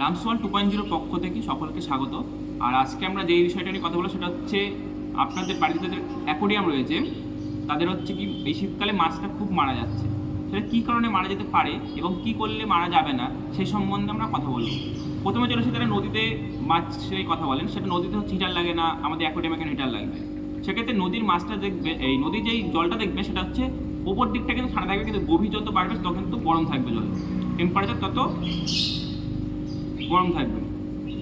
রামসওয়াল two point জিরোর পক্ষ থেকে সকলকে স্বাগত। আর আজকে আমরা যে বিষয়টা নিয়ে কথা বলব সেটা হচ্ছে আপনাদের বাড়িতে যাদের অ্যাকোরিয়াম রয়েছে, তাদের হচ্ছে কি এই শীতকালে মাছটা খুব মারা যাচ্ছে। সেটা কী কারণে মারা যেতে পারে এবং কি করলে মারা যাবে না, সেই সম্বন্ধে আমরা কথা বলব। প্রথমে আসি তারা নদীতে মাছের কথা বলেন। সেটা নদীতে হচ্ছে হিটার লাগে না, আমাদের অ্যাকোরিয়ামে কেন হিটার লাগবে? সেক্ষেত্রে নদীর মাছটা দেখবে, এই নদীর যেই জলটা দেখবে সেটা হচ্ছে ওপর দিকটা কিন্তু ঠান্ডা থাকবে, কিন্তু গভীর যত বাড়বে তত কিন্তু গরম থাকবে জল। টেম্পারেচার তত গরম থাকবে।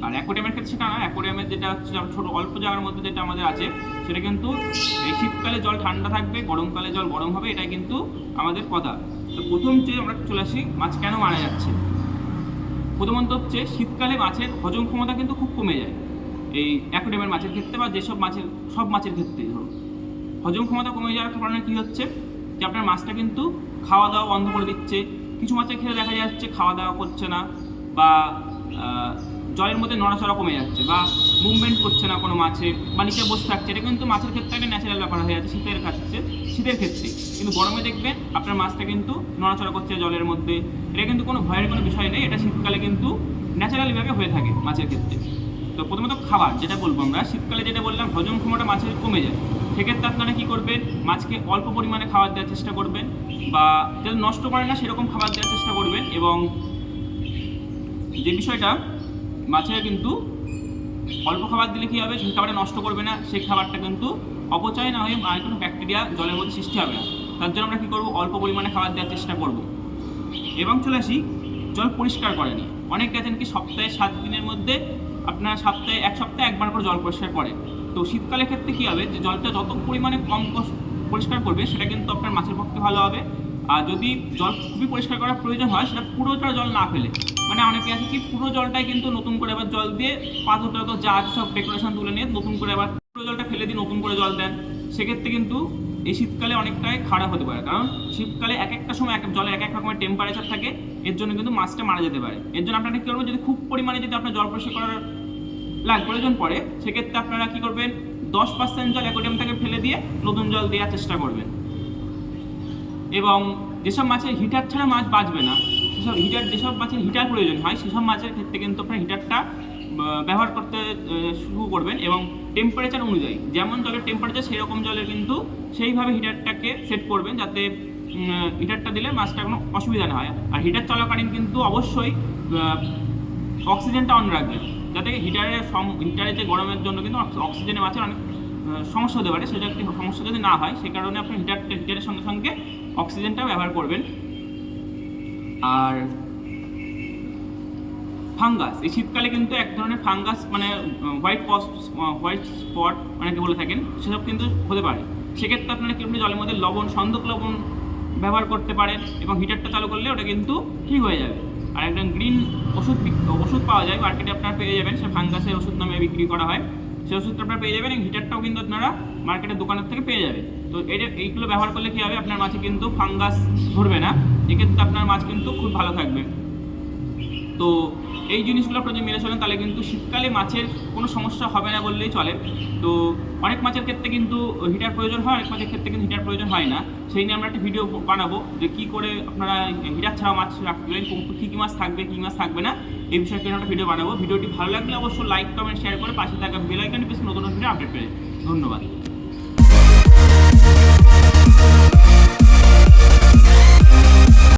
আর অ্যাকোরিয়ামের ক্ষেত্রে সেটা না অ্যাকোরিয়ামের যেটা হচ্ছে ছোটো অল্প জায়গার মধ্যে যেটা আমাদের আছে, সেটা কিন্তু এই শীতকালে জল ঠান্ডা থাকবে, গরমকালে জল গরম হবে, এটাই কিন্তু আমাদের কথা। তো প্রথম যে আমরা চলে আসি, মাছ কেন মারা যাচ্ছে? প্রথমত হচ্ছে, শীতকালে মাছের হজম ক্ষমতা কিন্তু খুব কমে যায়। এই অ্যাকোরিয়ামের মাছের ক্ষেত্রে বা যেসব মাছের, সব মাছের ক্ষেত্রে ধরো। হজম ক্ষমতা কমে যাওয়ার কারণে কী হচ্ছে? যে আপনার মাছটা কিন্তু খাওয়া দাওয়া বন্ধ করে দিচ্ছে। কিছু মাছের ক্ষেত্রে দেখা যাচ্ছে খাওয়া দাওয়া করছে না বা জলের মধ্যে নড়াচড়া কমে যাচ্ছে বা মুভমেন্ট করছে না কোনো মাছে বা নিচে বসে থাকছে। এটা কিন্তু মাছের ক্ষেত্রে একটা ন্যাচারাল ব্যাপার হয়ে যাচ্ছে, শীতের ক্ষেত্রে শীতের ক্ষেত্রে। কিন্তু গরমে দেখবেন আপনার মাছটা কিন্তু নড়াচড়া করছে জলের মধ্যে। এটা কিন্তু কোনো ভয়ের কোনো বিষয় নেই, এটা শীতকালে কিন্তু ন্যাচারালিভাবে হয়ে থাকে মাছের ক্ষেত্রে। তো প্রথমত খাবার যেটা বলব আমরা, শীতকালে যেটা বললাম, হজম ক্ষমতা মাছের কমে যায়। সেক্ষেত্রে আপনারা কী করবেন? মাছকে অল্প পরিমাণে খাবার দেওয়ার চেষ্টা করবেন বা যাতে নষ্ট করে না সেরকম খাবার দেওয়ার চেষ্টা করবেন এবং যে বিষয়টা, মাছে কিন্তু অল্প খাবার দিলে কী হবে? সেই খাবারটা নষ্ট করবে না, সেই খাবারটা কিন্তু অপচয় না হয়ে আর কোনো ব্যাকটেরিয়া জলের মধ্যে সৃষ্টি হবে না। তার জন্য আমরা কী করব? অল্প পরিমাণে খাবার দেওয়ার চেষ্টা করব। এবং চলে আসি, জল পরিষ্কার করে নিয়ে। অনেকে আছেন কি সপ্তাহে সাত দিনের মধ্যে আপনার সপ্তাহে, এক সপ্তাহে একবার করে জল পরিষ্কার করে তো শীতকালের ক্ষেত্রে কী হবে? যে জলটা যত পরিমাণে কম পরিষ্কার করবে, সেটা কিন্তু আপনার মাছের পক্ষে ভালো হবে। আর যদি জল খুবই পরিষ্কার করার প্রয়োজন হয়, সেটা পুরোটা জল না ফেলে। মানে অনেকে আছে কি, পুরো জলটাই কিন্তু নতুন করে আবার জল দিয়ে পাথর টাথর যা আছে সব ডেকোরেশন তুলে নিয়ে নতুন করে আবার পুরো জলটা ফেলে দিয়ে নতুন করে জল দেন। সেক্ষেত্রে কিন্তু এই শীতকালে অনেকটাই খারাপ হতে পারে। কারণ শীতকালে এক একটা সময় এক জলে এক এক রকমের টেম্পারেচার থাকে, এর জন্য কিন্তু মাছটা মারা যেতে পারে। এর জন্য আপনারা কী করবেন যদি খুব পরিমাণে যদি আপনার জল পরিষ্কার করার লাগ প্রয়োজন পড়ে, সেক্ষেত্রে আপনারা কী করবেন, দশ পার্সেন্ট জল অ্যাকোরিয়াম থেকে ফেলে দিয়ে নতুন জল দেওয়ার চেষ্টা করবেন। এবং যেসব মাছের হিটার ছাড়া মাছ বাঁচবে না, সেসব হিটার যেসব মাছের হিটার প্রয়োজন হয়, সেসব মাছের ক্ষেত্রে কিন্তু আপনার হিটারটা ব্যবহার করতে শুরু করবেন এবং টেম্পারেচার অনুযায়ী, যেমন জলের টেম্পারেচার সেরকম জলের কিন্তু সেইভাবে হিটারটাকে সেট করবেন যাতে হিটারটা দিলে মাছটা কোনো অসুবিধা না হয়। আর হিটার চলাকালীন কিন্তু অবশ্যই অক্সিজেনটা অন রাখবেন। যাতে হিটারের হিটারের যে গরমের জন্য কিন্তু অক্স- অক্সিজেনে মাছের অনেক সমস্যা হতে পারে। সেটা একটি সমস্যা যদি না হয়, সে কারণে আপনি হিটারটা হিটারের সঙ্গে সঙ্গে অক্সিজেনটা ব্যবহার করবেন। আর ফাঙ্গাস এই শীতকালে কিন্তু এক ধরনের ফাঙ্গাস মানে হোয়াইট হোয়াইট স্পট অনেকে বলে থাকেন, সেসব কিন্তু হতে পারে। সেক্ষেত্রে আপনারা কি করবেন জলের মধ্যে লবণ, সন্দক লবণ ব্যবহার করতে পারেন এবং হিটারটা চালু করলে ওটা কিন্তু ঠিক হয়ে যাবে। আর একদম গ্রিন ওষুধ ওষুধ পাওয়া যায় মার্কেটে আপনারা পেয়ে যাবেন। সে ফাঙ্গাসের ওষুধ নামে বিক্রি করা হয়। সেই ওষুধটা আপনারা পেয়ে যাবেন এবং হিটারটাও কিন্তু আপনারা মার্কেটের দোকানের থেকে পেয়ে যাবেন। তো এটা, এইগুলো ব্যবহার করলে কী হবে? আপনার মাছে কিন্তু ফাঙ্গাস ধরবে না। এক্ষেত্রে আপনার মাছ কিন্তু খুব ভালো থাকবে। তো এই জিনিসগুলো আপনারা যদি মেনে চলেন, তাহলে কিন্তু শীতকালে মাছের কোনো সমস্যা হবে না বললেই চলে। তো অনেক মাছের ক্ষেত্রে কিন্তু হিটার প্রয়োজন হয়, অনেক মাছের ক্ষেত্রে কিন্তু হিটার প্রয়োজন হয় না। সেই নিয়ে আমরা একটা ভিডিও বানাবো যে কী করে আপনারা হিটার ছাড়া মাছ রাখবেন কী কী মাছ থাকবে, কী মাছ থাকবে না, এই বিষয়ে একটা ভিডিও বানাবো। ভিডিওটি ভালো লাগলে অবশ্যই লাইক কমেন্ট শেয়ার করে পাশে থাকা বেল আইকনে বেশ নতুন নতুন ভিডিও আপডেট পেয়ে ধন্যবাদ।